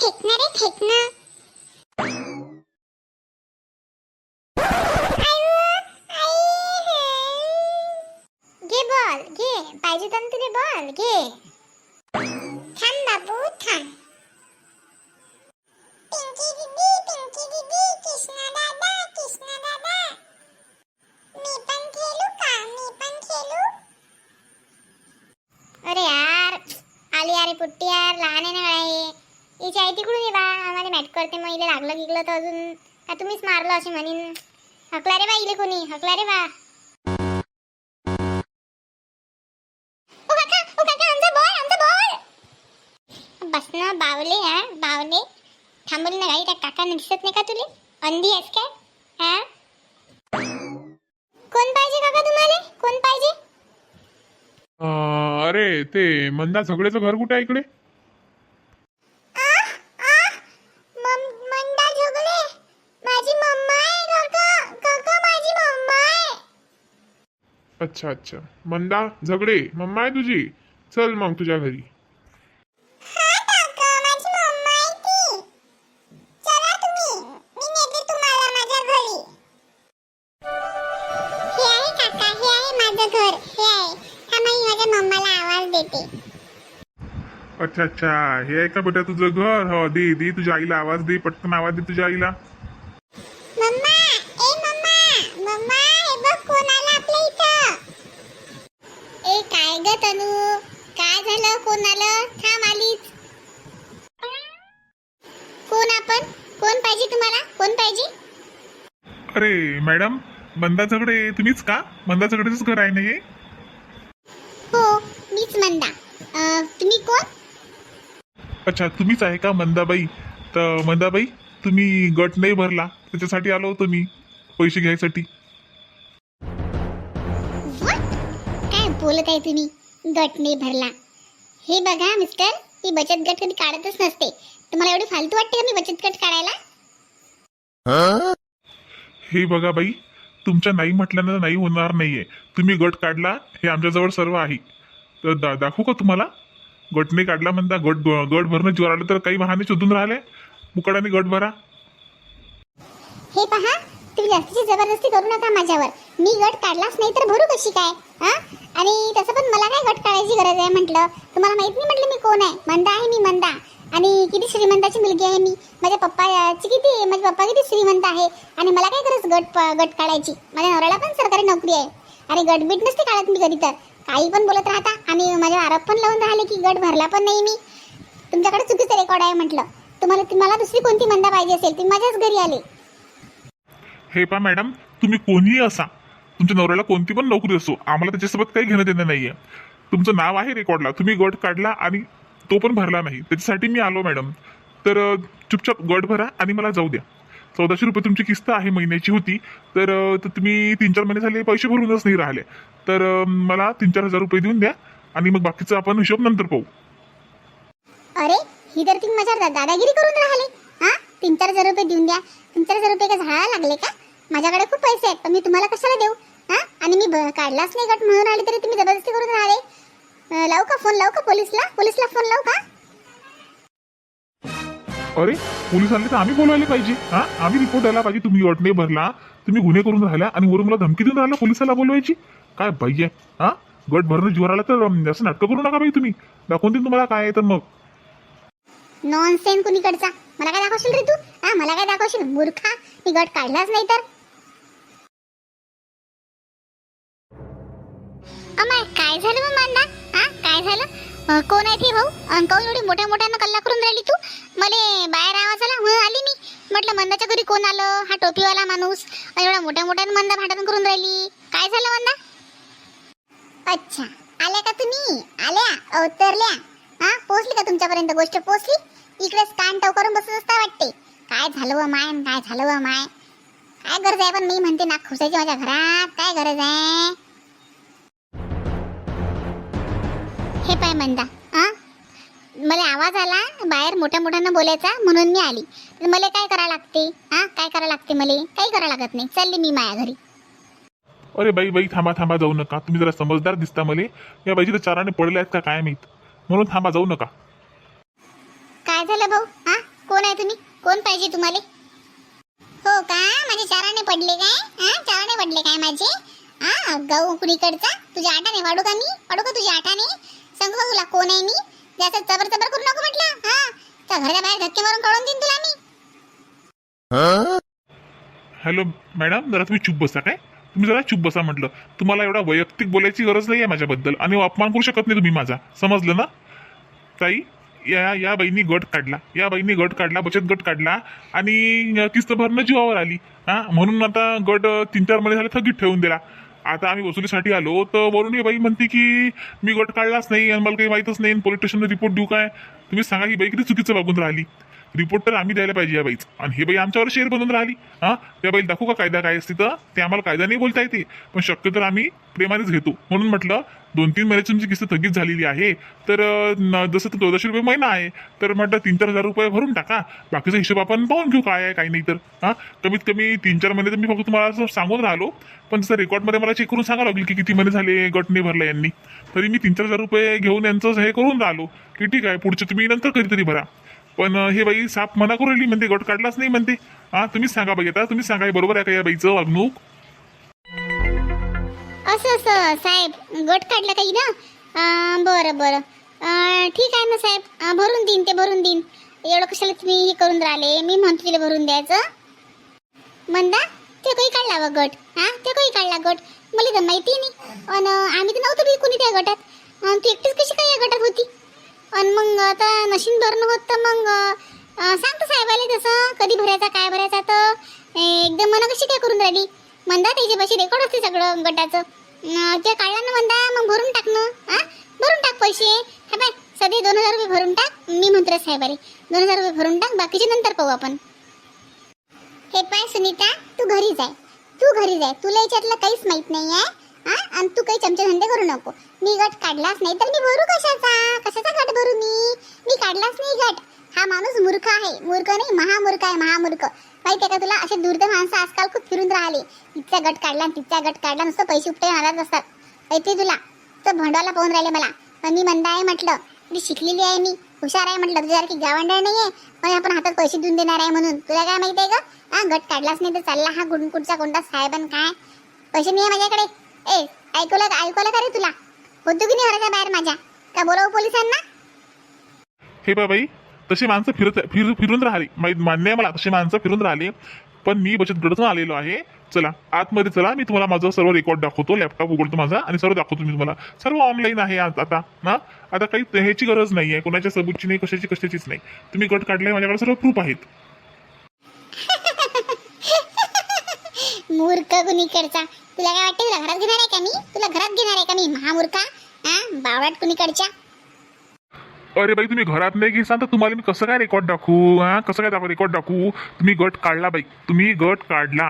फेकणार आहे फेकणं घे बॉल, घे। पाहिजे तर तुझे बॉल बाबू थांब पिंकी दीदी पिंकी दीदी, कृष्णा दादा कृष्णा दादा। मी पण खेळू का? मी पण खेळू? अरे यार, आली अरे पुट्टी यार, लहान आहे ना हिची आई तिकडून ये बा. आम्हाला मॅट करते मग. इले लागलं गिगलं तर अजून. का तुम्हीच मारलं असे म्हणीन. हकला रे बा इले कोणी. हकला रे बा. बस ना बावले हा बावले. थांबवली ना गाडी त्या काकांना दिसत नाही का तुले? अंधी आहेस काय? हा? कोण पाहिजे काका तुम्हाला? कोण पाहिजे? अं, अरे ते मंदा झगड्याचं घर कुठे आहे इकडे आह, आह, मम- मंदा झोगले माझी मम्मा आहे काका काका माझी मम्मा आहे अच्छा अच्छा मंदा झगडे. मम्मा आहे तुझी. चल मग तुझ्या घरी. अच्छा अच्छा. हे आहे का बेटा तुझं घर? हो दे दे. तुझ्या आईला आवाज दे. पटकन आवाज दे तुझ्या आईला मम्मा ए मम्मा मम्मा हे बघ कोण आलं आपल्या इथं ए काय ग तनू काय झालं कोण आलं थांब आलीच कोण आपण कोण पाहिजे तुम्हाला कोण पाहिजे अरे मॅडम मंदा झगडे तुम्हीच का? मंदा झगडेच घर आहे ना हे हो मीच मंदा. अं, तुम्ही कोण? अच्छा तुम्हीच आहे का मंदाबाई? तर मंदाबाई तुम्ही गट नाही भरला त्याच्यासाठी आलो होतो मी पैसे घ्यायसाठी. What? काय बोलत आहे तुम्ही? गट नाही भरला. हे बघा मिस्टर मी बचत गट कधी काढतच नसते. तुम्हाला एवढी फालतू वाटते का मी बचत गट काढायला? हे बघा बाई तुमच्या नाही म्हटल्यानं नाही होणार नाहीये. तुम्ही गट काढला हे आमच्याजवळ सर्व आहे. तर दा दाखवू का तुम्हाला? गटने काढला म्हणता गट गट भरणं जीवर आलं तर काही वाहने शोधून राहिले. मुकडाने गट भरा. हे पहा तुम्ही जास्तीची जबरदस्ती करू नका माझ्यावर. मी गट काढलाच नाही तर भरू कशी काय? हा? आणि तसं पण मला काय गट काढायची गरज आहे म्हटलं? तुम्हाला माहीत नाही म्हटलं मी कोण आहे? मंदा आहे मी मंदा. आणि किती श्रीमंताची मुलगी आहे मी? माझ्या पप्पाची किती? माझे पप्पा किती श्रीमंत आहे? आणि मला काय गरज गट गट काढायची? माझ्या नवऱ्याला पण सरकारी नोकरी आहे. आणि गटबीट नसते काढत मी कधी तर. काही पण बोलत राहता. आणि माझ्या आरोप पण लावून राहिले की गट भरला पण नाही मी. तुमच्याकडे चुकीचं रेकॉर्ड आहे म्हटलं. तुम्हाला तुम्हाला दुसरी कोणती मंदा पाहिजे असेल? तुम्ही माझ्याच घरी आले. हे पा मॅडम तुम्ही कोणीही असा. तुमच्या नवऱ्याला कोणती पण नोकरी असो आम्हाला त्याच्यासोबत काही घेणं देणं नाहीये. तुमचं नाव आहे रेकॉर्डला तुम्ही गट काढला आणि तो पण भरला नाही. त्याच्यासाठी मी आलो मॅडम. तर चुपचाप गट भरा आणि मला जाऊ द्या. चौदाशे रुपये तुमची किस्त आहे महिन्याची होती. तर तर तुम्ही तीन चार महिने झाले पैसे भरूनच नाही राहिले. तर मला तीन चार हजार रुपये देऊन द्या आणि मग बाकीचा आपण हिशोब नंतर पाहू. अरे ही तर तुम्ही माझ्या दादागिरी करून राहिले. हा? तीन चार हजार रुपये देऊन द्या. तीन चार हजार रुपये का झाडा लागले का? माझ्याकडे खूप पैसे आहेत पण मी तुम्हाला कशाला देऊ? हा? आणि मी काढलाच नाही गट म्हणून आले तरी तुम्ही जबरदस्ती करून राहिले. लावू का फोन? लावू का पोलिसला? पोलिसला फोन लावू का? अरे पोलीस आले तर आम्ही बोलवायला पाहिजे. हा? आम्ही रिपोर्ट द्यायला पाहिजे. तुम्ही गट नाही भरला तुम्ही गुन्हे करून राहिला आणि वरून मला धमकी देऊन राहिला पोलिसाला बोलवायची? काय बाई आहे? हा? गट भरणं जीवर आला तर असं नाटकं करू नका बाई तुम्ही. दाखवून देईन तुम्हाला काय आहे तर मग. नॉन सेन कुणीकडचा. मला काय दाखवशील रे तू? हा मला काय दाखवशील? मूर्खा? मी गट काढलाच नाही तर. अमाय काय झालं मग मांदा हा काय झालं? कोण आहे ती भाऊ? अन् काहून एवढी मोठ्या मोठ्यानं कल्ला करून राहिली तू? मले बाहेर आवाज आला. म्हणून आली मी. म्हटलं मंदाच्या घरी कोण आलं? हा टोपीवाला माणूस. आणि एवढा मोठ्या मोठ्यानं मंदा भांडण करून राहिली. काय झालं मंदा? अच्छा. आल्या का तुम्ही? आल्या. अवतरल्या. हा पोहोचली का तुमच्यापर्यंत गोष्ट? पोहोचली? इकडेच कान टव करून बसत असता वाटते. काय झालं व माय? काय झालं व माय? काय गरज आहे पण मी म्हणते नाक खुसायची माझ्या घरात काय गरज आहे? हे पाय मंदा. हा मला आवाज आला? बाहेर मोठ्या मोठ्यानं बोलायचा म्हणून मी आली. तर मला काय करा लागते? हा काय करा लागते मला? काही करा लागत नाही. चालली मी माया घरी. अरे बाई बाई थांबा थांबा जाऊ नका. तुम्ही जरा समजदार दिसता मले. या बाईची तर चाराने पडले आहेत का काय माहीत? म्हणून थांबा जाऊ नका. काय झालं भाऊ? हा कोण आहे तुम्ही? कोण पाहिजे तुम्हाला? हो का? माझे चाराने पडले काय? हा चाराने पडले काय माझे? हा गाऊ कुणीकडचा? तुझ्या आठाने वाढू का मी? वाढू का तुझ्या आठाने सांगू तुला? कोण आहे मी? जास्त चबर चबर करू नको म्हटलं. हा? तर घराच्या बाहेर धक्के मारून काढून देईन तुला मी. हॅलो मॅडम जरा तुम्ही चुप बसा काय? तुम्ही जरा चुप बसा म्हटलं. तुम्हाला एवढा वैयक्तिक बोलायची गरज नाही आहे माझ्याबद्दल. आणि हो, अपमान करू शकत नाही तुम्ही माझा. समजलं ना? ताई या या बाईंनी गट काढला. या बाईंनी गट काढला बचत गट काढला. आणि किस्त भरणं जीवावर आली. हा? म्हणून आता गट तीन चार महिने झाले थकीत ठेवून दिला. आता आम्ही वसुलीसाठी आलो तर वरून ही बाई म्हणते की मी गट काढलाच नाही आणि मला काही माहीतच नाही पोलीस स्टेशनला रिपोर्ट देऊ काय? तुम्ही सांगा ही बाई किती चुकीचं वागून राहिली. रिपोर्ट तर आम्ही द्यायला पाहिजे या बाईच. आणि हे बाई आमच्यावर शेअर बनवून राहिली. हा? त्या बाई दाखवू का कायदा काय असते तर? ते आम्हाला कायदा नाही बोलता येते पण शक्य तर आम्ही प्रेमानेच घेतो. म्हणून म्हटलं दोन तीन महिन्याची तुमची किस्त थकीत झालेली आहे. तर जसं तर चौदाशे रुपये महिना आहे तर म्हटलं तीन चार हजार रुपये भरून टाका. बाकीचा हिशोब आपण पाहून घेऊ काय आहे काही नाही तर. हा? कमीत कमी तीन चार महिने तर मी फक्त तुम्हाला असं सांगून राहिलो. पण जसं रेकॉर्डमध्ये मला चेक करून सांगावं लागेल की किती महिने झाले गट नाही भरला यांनी. तरी मी तीन चार हजार रुपये घेऊन यांचं हे करून राहिलो. की ठीक आहे पुढचे तुम्ही नंतर कधीतरी भरा. पण हे बाई साप मना करू राहिली म्हणते गट काढलाच नाही म्हणते. हा तुम्हीच सांगा बाई आता तुम्ही सांगा हे बरोबर आहे का या बाईचं वागणूक? असं असं साहेब गट काढला काही ना? अं, बरं बरं. अं, ठीक आहे ना साहेब. अं, भरून देईन ते भरून देईन. एवढं कशाला तुम्ही हे करून राहिले? मी म्हणतो तिला भरून द्यायचं. मंदा ते काही काढला व गट? हा ते काही काढला गट? मला तर माहिती नाही. अन आम्ही तर नव्हतो बी कुणी त्या गटात. अन तू एकटीच कशी काय या गटात होती? आणि मग आता नशीन भरणं होत तर मग सांगतो साहेबाला तसं कधी भरायचा काय भरायचा तर. एकदम मना कशी काय करून राहिली? म्हणता त्याच्या पाशी रेकॉर्ड असते सगळं गटाचं. ते काढला ना म्हणता मग भरून टाक ना. हा भरून टाक पैसे. हा बाय सध्या दोन हजार रुपये भरून टाक. मी म्हणतो रे साहेबाले दोन हजार रुपये भरून टाक बाकीचे नंतर पाहू आपण. हे पाय सुनीता तू घरी जाय तू घरी जाय तुला याच्यातलं काहीच माहीत नाही आहे हा आणि तू काही चमचे धंदे करू नको. मी गट काढलाच नाही तर मी भरू कशाचा? कशाचा गट भरू मी? मी काढलाच नाही गट हा माणूस मूर्ख आहे. मूर्ख नाही महामूर्ख आहे महामूर्ख. माहिती आहे का तुला? असे दुर्द माणसं आजकाल खूप फिरून राहिले. तिचा गट काढला आणि तिचा गट काढला नुसतं पैसे उपटे मारत असतात. माहिती तुला? तर भांडवाला पाहून राहिले मला. पण मी मंद आहे म्हटलं. मी शिकलेली आहे मी. हुशार आहे म्हटलं. तुझ्यासारखी गावंडळ नाही आहे पण आपण हातात पैसे देऊन देणार आहे म्हणून. तुला काय माहिती आहे का हा गट काढलाच नाही तर चालला हा कुठून कोणता साहेबन काय? पैसे नाही आहे माझ्याकडे. ए ऐकवलं ऐकवलं का रे तुला. होतो की नाही घराच्या बाहेर माझ्या. का बोलावं पोलिसांना? हे बाबाई तशी माणसं फिरत फिर फिरून राहिली. माहीत मान्य आहे मला तशी माणसं फिरून राहिली. पण मी बचत गटातून आलेलो आहे. चला आतमध्ये चला. मी तुम्हाला माझं सर्व रेकॉर्ड दाखवतो लॅपटॉप उघडतो माझा आणि सर्व दाखवतो मी तुम्हाला. सर्व ऑनलाईन आहे आज आता ना आता काही ह्याची गरज नाही आहे कोणाच्या सबूतची नाही कशाची कशाचीच नाही. तुम्ही गट काढलाय माझ्याकडे सर्व प्रूफ आहेत. मूर्ख कुणीकडचा. तुला काय वाटतं तुला घरात घेणार आहे का मी? तुला घरात घेणार आहे का मी महामूर्खा? हा? बावळाट कुणीकडच्या? अरे बाई तुम्ही घरात नाही घेसान तर तुम्हाला मी कसं काय रेकॉर्ड दाखवू? हा? कसं काय दाखव रेकॉर्ड दाखवू? तुम्ही गट काढला बाई. तुम्ही गट काढला.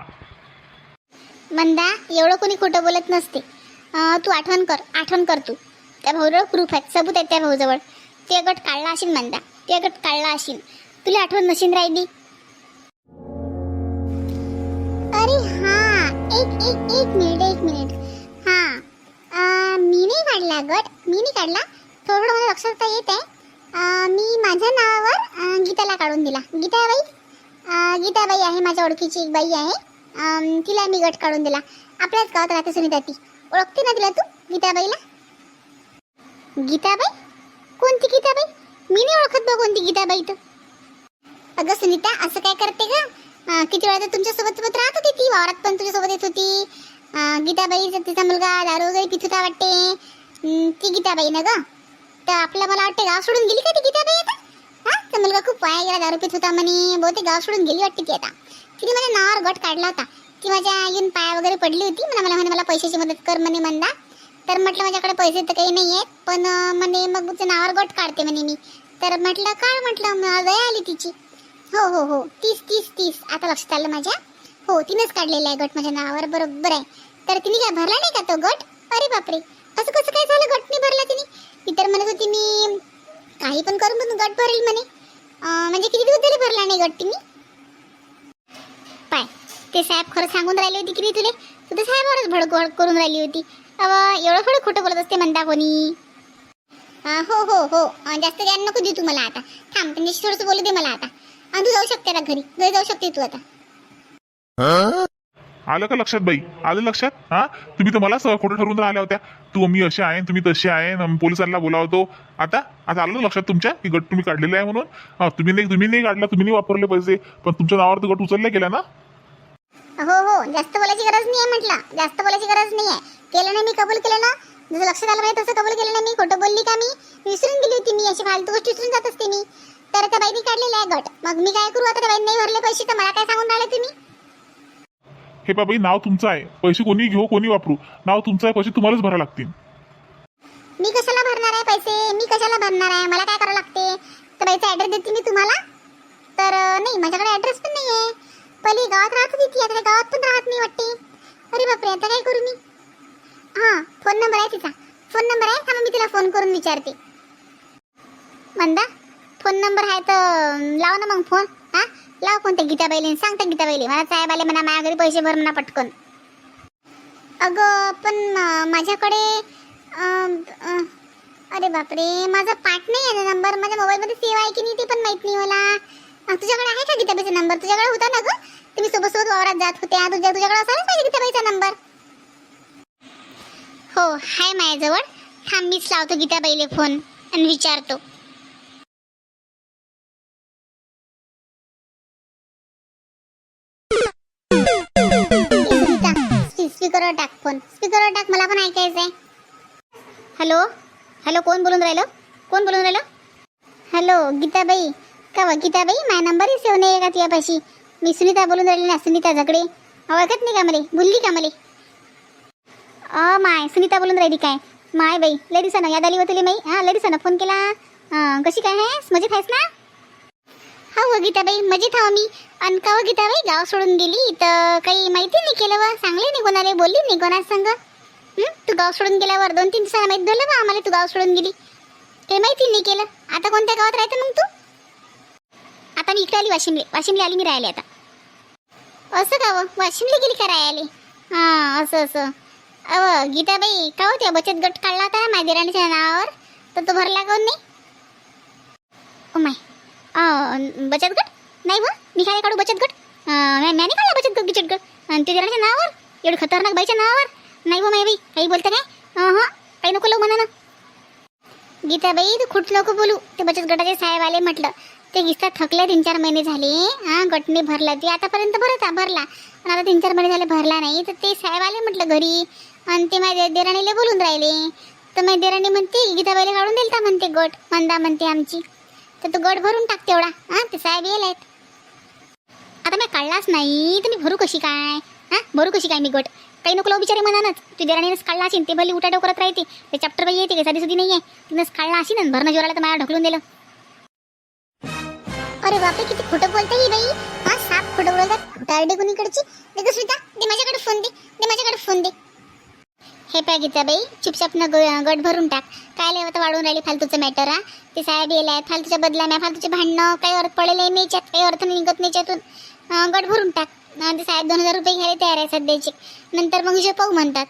मंदा एवढं कोणी खोटं बोलत नसते. अं, तू आठवण कर आठवण कर तू. त्या भाऊजवळ प्रूफ आहेत सबूत आहेत त्या भाऊजवळ. ते गट काढला असेल मंदा ते गट काढला असेल. तुला आठवण नशीन राहिली? अरे हा. एक एक एक मिनिट एक मिनिट. हा. मी नाही काढला गट. मी नाही काढला. थोडं मला लक्षात तर येत आहे मी माझ्या नावावर गीताला काढून दिला. गीताबाई? गीताबाई आहे माझ्या ओळखीची एक बाई आहे. तिला मी गट काढून दिला. आपल्याच गावात राहते सुनीता ती. ओळखते ना तिला तू गीताबाईला? गीताबाई? कोणती गीताबाई? मी नाही ओळखत बघ कोणती गीताबाई तर अगं सुनीता असं काय करते का किती वेळा तर तुमच्यासोबत सोबत राहत होती ती वावरात पण तुझ्या सोबत येत होती. गीताबाई तिचा मुलगा दारू वगैरे पित होता वाटते. ती गीताबाई ना ग? तर आपलं मला वाटते गाव सोडून गेली का ती गीताबाई आता? हा तर मुलगा खूप वाया गेला दारू पित होता म्हणे. बहुतेक गाव सोडून गेली वाटते ती आता. तिने माझ्या नावावर गट काढला होता. ती माझ्या येऊन पाया वगैरे पडली होती. म्हणा मला म्हणे मला पैशाची मदत कर म्हणे म्हणदा तर म्हटलं माझ्याकडे पैसे तर काही नाही आहेत पण म्हणे मग तुझ्या नावावर गट काढते म्हणे मी. तर म्हटलं काढ म्हटलं दया आली तिची. हो हो हो. तीस तीस तीस. आता लक्षात आलं माझ्या? हो तिनेच काढलेला आहे गट माझ्या नावावर. बरोबर आहे. तर तिने काय भरला नाही का तो गट? अरे बापरे. असं कसं काय झालं गट नाही भरला तिने? ती तर म्हणत होती मी काही पण करून पण गट भरेल म्हणे. म्हणजे किती दिवस झाले भरला नाही गट तिने? पाय. ते साहेब खरं सांगून राहिले होती की नाही तुले? तू तर साहेबावरच भडक करून राहिली होती. अव एवढं थोडं खोटं बोलत असते म्हणता कोणी? हो हो हो. जास्त ज्ञान नको देऊ तू मला आता. थांब त्यांच्याशी थोडंसं बोलू दे मला आता. आणि तू जाऊ शकते ना घरी. घरी जाऊ शकते तू आता. आलं का लक्षात बाई? आलं लक्षात? हा? तुम्ही तर मलाच खोटं ठरवून राहिल्या होत्या. तू मी अशी आहे तुम्ही तशी आहे न पोलिसांना बोलावतो. आता आता आलं ना लक्षात तुमच्या? की गट तुम्ही काढलेला आहे म्हणून? हा तुम्ही नाही तुम्ही नाही काढला तुम्ही नाही वापरले पैसे. पण तुमच्या नावावर गट उचलला गेला ना? हो हो. जास्त बोलायची गरज नाही आहे म्हटलं. जास्त बोलायची गरज नाही आहे केलं नाही मी कबूल केलं ना? जसं लक्षात आलं पाहिजे तसं कबूल केलं नाही मी. खोटं बोलली का मी? विसरून गेली होती मी अशी फालतू गोष्टी विसरून जात असते मी. तर त्या बाईने काढलेला आहे गट. मग मी काय करू? आता त्या बाईने नाही भरले पैसे तर मला काय सांगून राहिले तुम्ही? हे बाबाई नाव तुमचं आहे. पैसे कोणी घेऊ कोणी वापरू? नाव तुमचं आहे पैसे तुम्हालाच भरावे लागतील. मी कशाला भरणार आहे पैसे? मी कशाला भरणार आहे? मला काय करावं लागते? तर बाईचा ऍड्रेस देते मी तुम्हाला. तर नाही माझ्याकडे ऍड्रेस पण नाही आहे पहिली गावात राहत होती ती आता गावात पण राहत नाही वाटते. अरे बापरे आता काय करू मी? हां फोन नंबर आहे तिचा. फोन नंबर आहे? थांबा मी तिला फोन करून विचारते. मंदा? फोन नंबर आहे तर लाव ना मग फोन. हा? लाव फोन त्या गीताबाईले सांग त्या गीताबाईले मला साहेब आले म्हणा माझ्या घरी पैसे भर म्हणा पटकन. अगं पण माझ्याकडे अरे बापरे माझा पाठ नाही आहे ना नंबर. माझ्या मोबाईलमध्ये सेव्ह आहे की नाही ते पण माहीत नाही मला. तुझ्याकडे आहे का गीताबाईचा नंबर? तुझ्याकडे होता ना ग? तुम्ही सोबत सोबत वावरात जात होत्या तुझ्या तुझ्याकडे असायला पाहिजे गीताबाईचा नंबर. हो हाय माझ्याजवळ. थांब मीच लावतो गीताबाईले फोन आणि विचारतो. स्पीकरवर टाक फोन. स्पीकरवर टाक मला पण ऐकायचं आहे हॅलो? हॅलो कोण बोलून राहिलं? कोण बोलून राहिलं? हॅलो गीताबाई. का व गीताबाई माझा नंबरही सेव्ह नाही आहे का तुझ्यापाशी? मी सुनीता बोलून राहिली ना सुनीता झगडे. ओळखत नाही का मला? भुलली का मला? अ माय सुनीता बोलून राहिली काय? माय बाई लय ना याद आली होती माई? हां लय ना फोन केला. कशी काय आहेस? मजेत आहेस ना? हा हो गीताबाई मजेत हा मी. अन का हो गीताबाई गाव सोडून गेली तर काही माहिती नाही केलं व सांगले नाही कोणाला बोलली नाही कोणाच संग. तू गाव सोडून गेल्यावर दोन तीन दिवसाला माहीत बोललं बा आम्हाला तू गाव सोडून गेली. काही माहिती नाही केलं. आता कोणत्या गावात राहते मग तू? आता मी इकडे आली वाशिमले वाशिमले आली मी राहिले आता. असं का व? वाशिमले गेली का राहिले हां असं असं. अव गीताबाई का हो त्या बचत गट काढला होता माझ्या देराणीच्या नावावर? तर तो भरला कोण हो नाही? Oh my. बचत गट नाही व मी काय काढू बचत गट अं, म्या नाही काढला बचत गट बचत गट आणि ते देराच्या नावावर एवढं खतरनाक बाईच्या नावावर नाही व माय बाई काही बोलतं काय हां काही नको लावू म्हणा ना गीताबाई तू खूप नको बोलू ते बचत गटाचे साहेब आले म्हटलं ते गिस्ता थकले तीन चार महिने झाले हां गटने भरला ते आतापर्यंत भरत भरला आणि आता तीन चार महिने झाले भरला नाही तर ते साहेब आले म्हटलं घरी आणि ते माझ्या देराणीला बोलून राहिले तर माझ्या देराणी म्हणते गीताबाईला काढून दिलता म्हणते गट मंदा म्हणते आमची तर तो गट भरून टाक तेवढा. हां ते साहेब येईल आहेत. आता मी काढलाच नाही तर मी भरू कशी काय? हां भरू कशी काय मी गट? काही नको बिचारे मनानच. तू देराणीनंच काढला असेल ते भली उठा करत राहते. ते चॅप्टर बाई येते काही साधी सुधी नाही आहे तिनंच काढला असेल ना भरणं जोराला तर मला ढकलून दिलं. अरे बापरे किती खोटं बोलते ही बाई. हा साप खोटं बोलतात दारडे कोणीकडची दे गं दे माझ्याकडे फोन दे. दे माझ्याकडे फोन दे. हे पॅ बाई चुपचाप ग- गट भरून टाक. काय लेवत वाढून राहिली फालतूचं मॅटर हा? ते साहेब येला आहेत फालतूच्या बदला नाही फालतूचे भांडणं काही अर्थ पडलेले नाही याच्यात काही अर्थ नाही निघत नाही याच्यातून. गट भरून टाक. ते साहेब दोन हजार रुपये घ्यायला तयार आहे सध्याचे. नंतर मग जे पाहू म्हणतात.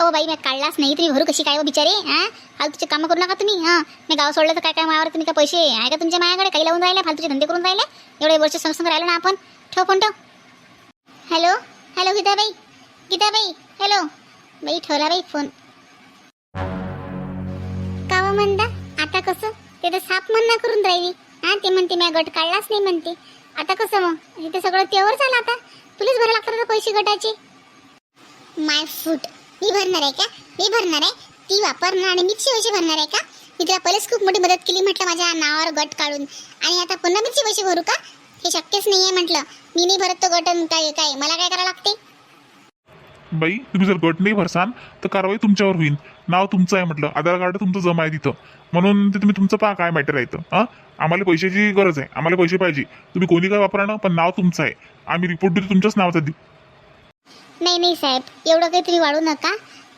ओ बाई मी काढलाच नाही तुम्ही भरू कशी काय हो बिचारे हां? फालतूचे कामं करू नका तुम्ही हां? मी गाव सोडलं तर काय काय मावर तुम्ही काय पैसे आहे का तुमच्या मायाकडे? काही लावून राहिले फालतूचे धंदे करून राहिले? एवढे वर्ष संसंग संग राहिलो ना आपण? ठेव फोन ठेव. Hello hello Geetabai? Geetabai hello बाई ठेवला बाई फोन. का हो व म्हणता आता कसं? ते तर साप म्हणणं करून राहिली. हा ते म्हणते मी गट काढलाच नाही म्हणते. आता कसं मग? इथे सगळं तेवर झालं आता. तुलाच भरा लागतात पैसे गटाचे? माय फूट मी भरणार आहे का? मी भरणार आहे. ती वापरणार आणि मीच पैसे भरणार आहे का? मी तुला पहिलेच खूप मोठी मदत केली म्हटलं माझ्या नावावर गट काढून. आणि आता पुन्हा मीच पैसे भरू का? हे शक्यच नाही आहे म्हटलं. मी नाही भरत तो गट काय काय? मला काय करावं लागते? बाई तुम्ही जर गट नाही भरसान तर कारवाई तुमच्यावर होईल. नाव तुमचं आहे म्हटलं. आधार कार्ड तुमचं जमा आहे तिथं. म्हणून ते तुम्ही तुमचं पहा काय मॅटर आहे तर हां? आम्हाला पैशाची गरज आहे. आम्हाला पैसे पाहिजे. तुम्ही कोणी काय वापरा ना पण नाव तुमचं आहे. आम्ही रिपोर्ट देतो तुमच्याच नावाचा देऊ. नाही नाही साहेब. एवढं काही तुम्ही वाढू नका.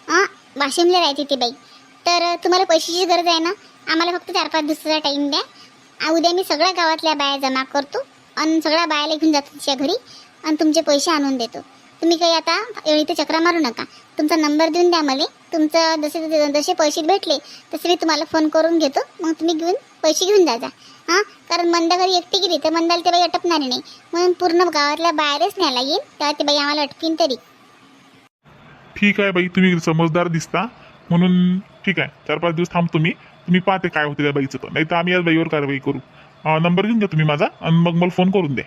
हां? वाशिमला राहते ती बाई. तर तुम्हाला पैशाची गरज आहे ना? आम्हाला फक्त चार पाच दिवसाचा टाईम द्या. उद्या मी सगळ्या गावातल्या बाया जमा करतो. आणि सगळ्या बायाला घेऊन जातो तिच्या घरी. आणि तुमचे पैसे आणून देतो. तुम्ही काही आता इथे चक्रा मारू नका. तुमचा नंबर देऊन द्या मला. तुमचं जसे जसे पैसे भेटले तसे मी तुम्हाला फोन करून घेतो. मग तुम्ही घेऊन पैसे घेऊन जा जा. हां? कारण मंदा घरी एकटी गेली तर मंदाला ते बाई अटकणार नाही. म्हणून पूर्ण गावातल्या बाहेरच न्यायला येईल तेव्हा ते बाई आम्हाला अटकीन तरी. ठीक आहे बाई तुम्ही समजदार दिसता. म्हणून ठीक आहे. चार पाच दिवस थांबतो मी तुम्ही पाहते काय होते त्या बाईचं तर नाही तर आम्ही या बाईवर कारवाई करू. नंबर घेऊन घ्या तुम्ही माझा. आणि मग मला फोन करून द्या